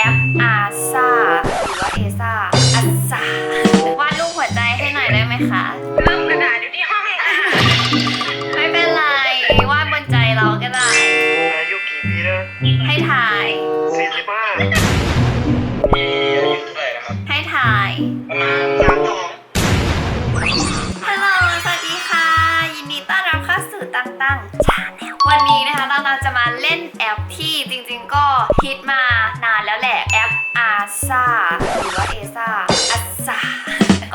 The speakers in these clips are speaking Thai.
แอปอาซาหรือว่าเอซาอาซาวาดรูปหัวใจให้หน่อยได้ไหมคะลืมกระดาษอยู่ที่ห้องค่ะไม่เป็นไรวาดบนใจเราก็ได้ อายุกี่ปีแล้วให้ถ่าย สี่สิบห้ามีอายุเท่าไหร่นะครับให้ถ่าย ประมาณสามสองฮัลโหล สวัสดีค่ะ ยินดีต้อนรับเข้าสู่ตังตังชาแนลวันนี้นะคะเราเราจะมาเล่นแอปที่จริงๆก็ฮิตมา แหละแอปอาซาหรือว่าเอซาอาซา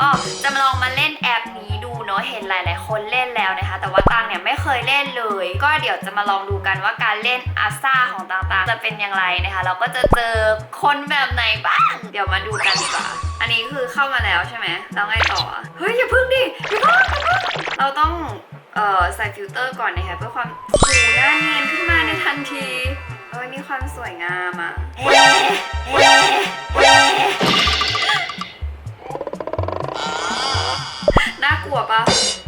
ก็จะมาลองมาเล่นแอปนี้ดูเนาะเห็นหลาย ๆ คนเล่นแล้วนะคะ แต่ว่าตังเนี่ยไม่เคยเล่นเลย ก็เดี๋ยวจะมาลองดูกันว่าการเล่นอาซาของตังตังจะเป็นอย่างไรนะคะ เราก็จะเจอคนแบบไหนบ้าง เดี๋ยวมาดูกันดีกว่า อันนี้คือเข้ามาแล้วใช่ไหมแล้วไงต่อเฮ้ยอย่าพึ่งดิอย่าพึ่งอย่าพึ่งเราต้องเอ่อใส่ฟิลเตอร์ก่อนนะคะเพื่อความหูหน้าเนียนขึ้นมาในทันที อ้ยมีความสวยงามอะ น่ากลัวปะ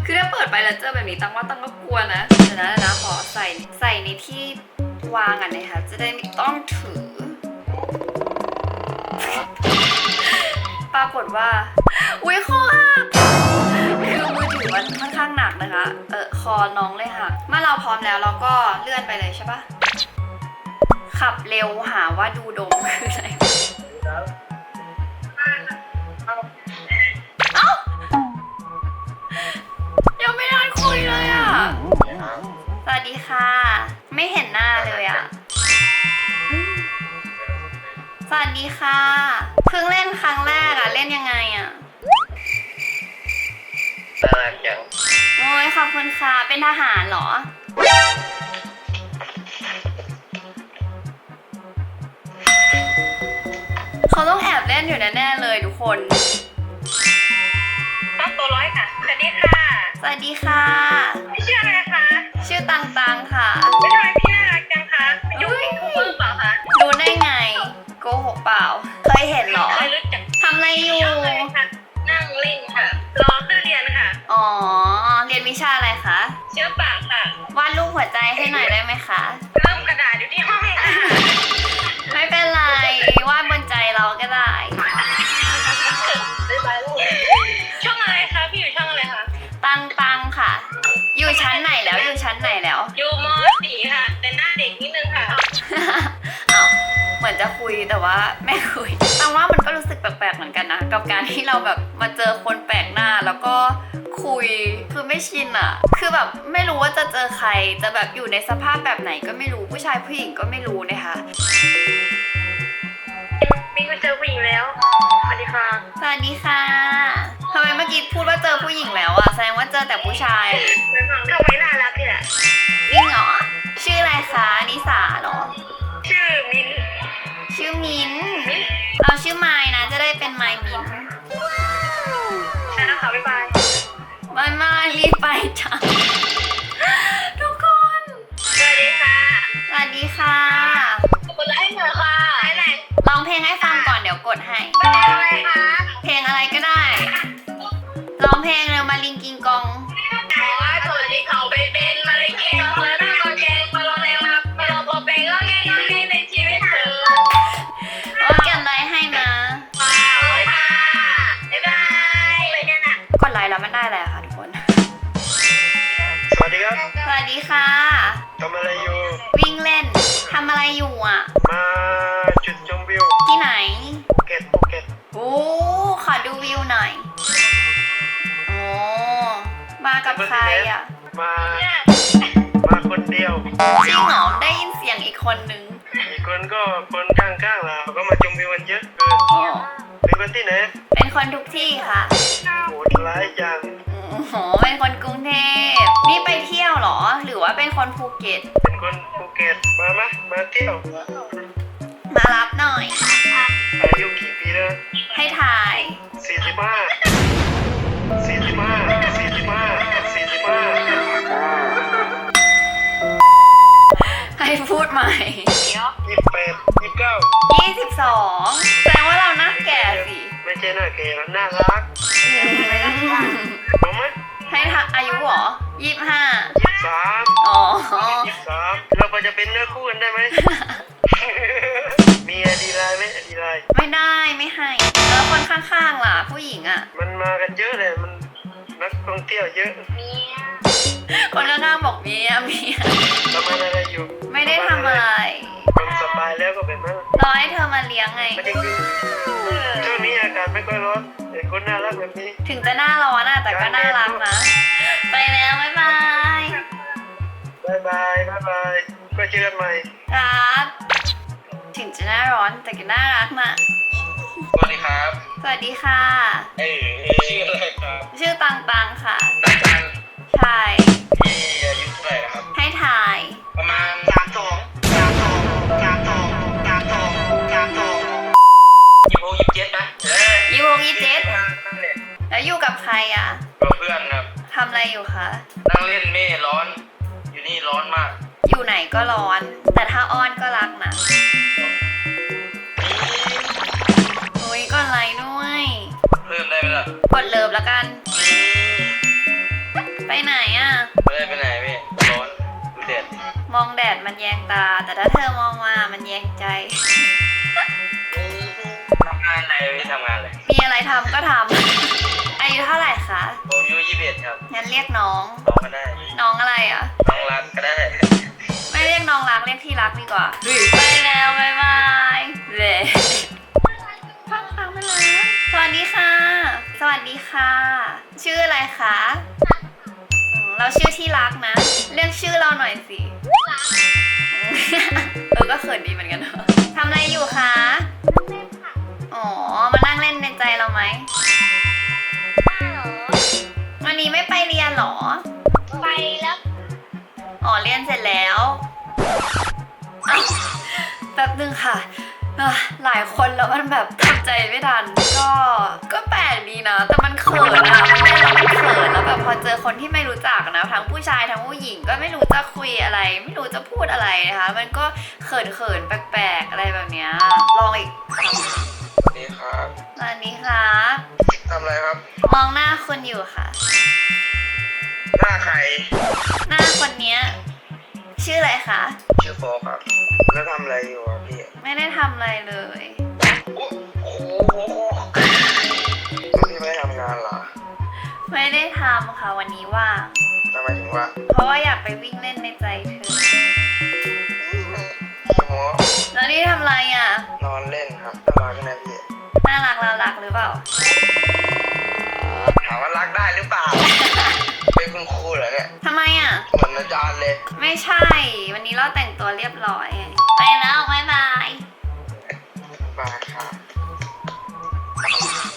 คือถ้าเปิดไปแล้วเจอแบบนี้ตั้งว่าตั้งก็กลัวนะเดี๋ยวนะเดี๋ยวนะขอใส่ใส่ในที่วางอะนะคะ จะได้ไม่ต้องถือ ปรากฏว่า อุ้ยคอหักคือมือถือมันค่อนข้างหนักนะคะ เออคอน้องเลยค่ะเมื่อเราพร้อมแล้วเราก็เลื่อนไปเลยใช่ปะ ขับเร็วหาว่าดูดมคืออะไร เอ้ายังไม่ได้คุยเลยอะ สวัสดีค่ะ ไม่เห็นหน้าเลยอะ สวัสดีค่ะ เพิ่งเล่นครั้งแรกอะเล่นยังไงอะน่ารักจังโอ้ยขอบคุณค่ะ เป็นทหารเหรอ เขาต้องแอบเล่นอยู่แน่ๆเลยทุกคนตั้งตัวร้อยค่ะ สวัสดีค่ะ สวัสดีค่ะ พี่ชื่ออะไรคะ ชื่อตังตังค่ะไม่ทำไมพี่น่ารักจังคะอยู่คู่มือเปล่าคะ รู้ได้ไง โกหกเปล่า เคยเห็นเหรอเคยรู้จักทำอะไรอยู่ช่องเลยค่ะนั่งเล่นค่ะ รอขึ้นเรียนค่ะ อ๋อ เรียนวิชาอะไรคะ เชื้อปากค่ะ วาดรูปหัวใจให้หน่อยได้ไหมคะลืมกระดาษอยู่ที่ห้องค่ะ แต่ว่าไม่คุยตังว่ามันก็รู้สึกแปลกๆเหมือนกันนะ กับการที่เราแบบมาเจอคนแปลกหน้าแล้วก็คุยคือไม่ชินอะคือแบบไม่รู้ว่าจะเจอใครจะแบบอยู่ในสภาพแบบไหนก็ไม่รู้ผู้ชายผู้หญิงก็ไม่รู้นะคะมินไปเจอผู้หญิงแล้วสวัสดีค่ะสวัสดีค่ะทำไมเมื่อกี้พูดว่าเจอผู้หญิงแล้วอะแสดงว่าเจอแต่ผู้ชายทำไม ชื่อไม้นะ จะได้เป็นไม้มินใช่นะคะบ๊ายบายไม่ไม่รีบไปจ้ะทุกคน สวัสดีค่ะ สวัสดีค่ะกดไลค์หน่อยค่ะไลค์ไหนร้องเพลงให้ฟังก่อนเดี๋ยวกดให้เป็นอะไรคะ เพลงอะไรก็ได้ ร้องเพลงเร็วมาลิงกิงกองอ๋อสวัสดีเขาเป็น ครับ สวัสดีค่ะ ทำอะไรอยู่ วิ่งเล่น ทำอะไรอยู่อะ มาจุดชมวิวที่ไหน ภูเก็ตภูเก็ตโอ้ ขอดูวิวหน่อย โอ้ มากับใครอะ มา มาคนเดียว จริงเหรอ ได้ยินเสียงอีกคนนึง อีกคนก็คนข้างๆเราก็มาชมวิวกันเยอะเกินอ๋อวิวกันที่ไหน เป็นคนทุกที่ค่ะโหดร้ายจัง โอ้โหเป็นคนกรุงเทพนี่ไปเที่ยวเหรอ หรือว่าเป็นคนภูเก็ต เป็นคนภูเก็ตมามะมาเที่ยวมารับหน่อย อายุกี่ปีแล้วให้ถ่าย สี่สิบห้าสี่สิบห้าสี่สิบห้าสี่สิบห้าให้พูดใหม่ยี่สิบแปดยี่สิบเก้า22แสดงว่าเราหน้าแก่สิ ไม่ใช่หน้าแก่หรอกน่ารัก ผมไหมให้ทักอายุเหรอ25ยี่สิบสามอ๋อ ยี่สิบสามเราพอจะเป็นเนื้อคู่กันได้ไหมมีมีไอดีไลน์ไหมไอดีไลน์ไม่ได้ไม่ให้ แล้วคนข้างๆล่ะ ผู้หญิงอะมันมากันเยอะเลยมันนักท่องเที่ยวเยอะคนข้างๆบอกเมียเมียประมาณอะไรอยู่ ไม่ได้ทำอะไรคนสบายแล้วก็แบบนั้นรอให้เธอมาเลี้ยงไง มันจริงๆช่วงนี้อากาศไม่ค่อยร้อนเห็นคนน่ารักแบบนี้ ถึงจะหน้าร้อนอะแต่ก็น่ารักนะ ไปแล้วบ๊ายบายบายบายบายบายก็เจอกันใหม่รักถึงจะหน้าร้อนแต่ก็น่ารักนะสวัสดีครับ สวัสดีค่ะ เอ้ยชื่ออะไรครับชื่อตังตังค่ะนักการใช่มีอายุเท่าไหร่นะครับ ให้ถ่าย ประมาณสามสอง กับใครอะกับเพื่อนครับทำอะไรอยู่คะ นั่งเล่นเม่ร้อน อยู่นี่ร้อนมาก อยู่ไหนก็ร้อน แต่ถ้าอ้อนก็รักนะอุ้ยกดไลค์ด้วย เพิ่มได้ไหมล่ะกดเลิฟแล้วกัน ไปไหนอะไม่ได้ไปไหนพี่ร้อนดูเด็ดมองแดดมันแยงตา แต่ถ้าเธอมองมามันแยงใจ ทำงานอะไรพี่ทำงานอะไรมีอะไรทำก็ทำอา ยุเท่าไหร่คะ ผมอายุยี่สิบเอ็ดครับงั้นเรียกน้อง น้องก็ได้ น้องอะไรอะ น้องรักก็ได้ ไม่เรียกน้องรักเรียกที่รักดีกว่าไปแล้วบายบายเละฟังฟังไปแล้วสวัสดีค่ะ สวัสดีค่ะ ชื่ออะไรคะอืมเราชื่อที่รักนะ เรียกชื่อเราหน่อยสิ เออ ก็เขินดีเหมือนกันเนอะทำอะไรอยู่คะ อ๋อ มานั่งเล่นในใจเราไหมวันนี้ ไม่ไปเรียนเหรอ ไปแล้วอ๋อเรียนเสร็จแล้วอ้าวแป๊บนึงค่ะเอ้อหลายคนแล้วมันแบบทำใจไม่ทันก็ก็แปลกดีนะ แต่มันเขินอะมันเล่นแล้วมันเขินแล้วแบบพอเจอคนที่ไม่รู้จักนะ ทั้งผู้ชายทั้งผู้หญิงก็ไม่รู้จะคุยอะไร ไม่รู้จะพูดอะไรนะคะ มันก็เขินเขินๆแปลกๆอะไรแบบเนี้ยลองอีกครั้งสวัสดีครับสวัสดีค่ะ ทำอะไรครับ มองหน้าคนอยู่ค่ะ หน้าใคร หน้าคนเนี้ย ชื่ออะไรคะ ชื่อโฟกครับ แล้วทำอะไรอยู่อะพี่ไม่ได้ทำอะไรเลย โอ้โหพี่ไม่ทำงานเหรอไม่ได้ทำค่ะวันนี้ว่างทำไมถึงว่าเพราะว่าอยากไปวิ่งเล่นในใจเธอ โอ้โหแล้วนี่ทำอะไรอะ นอนเล่นครับน่ารักนะพี่ น่ารักเรารักหรือเปล่า ถามว่ารักได้หรือเปล่าเป็น คุณครูเหรอเนี่ยทำไมอะ เหมือนอาจารย์เลย ไม่ใช่ วันนี้เราแต่งตัวเรียบร้อยไงไปแล้วบ๊ายบาย บายครับ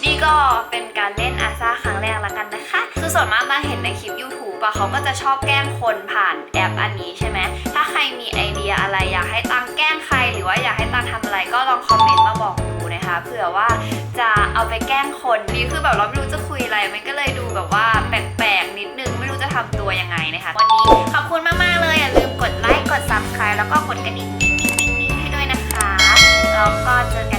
นี่ก็เป็นการเล่นอาซาครั้งแรกแล้วกันนะคะ คือส่วนมากมาเห็นในคลิป YouTube อะเขาก็จะชอบแกล้งคนผ่านแอปอันนี้ใช่ไหม ถ้าใครมีไอเดียอะไรอยากให้ตังแกล้งใคร หรือว่าอยากให้ตังทำอะไรก็ลองคอมเมนต์มาบอกดูนะคะเผื่อว่าจะเอาไปแกล้งคนนี่คือแบบเราไม่รู้จะคุยอะไรมันก็เลยดูแบบว่าแปลกๆนิดนึงไม่รู้จะ ทำตัวยังไงนะคะ วันนี้ขอบคุณมากๆเลยอย่าลืมกดไลค์กด subscribe แล้วก็กดกระดิ่งให้ด้วยนะคะแล้วก็เจอกัน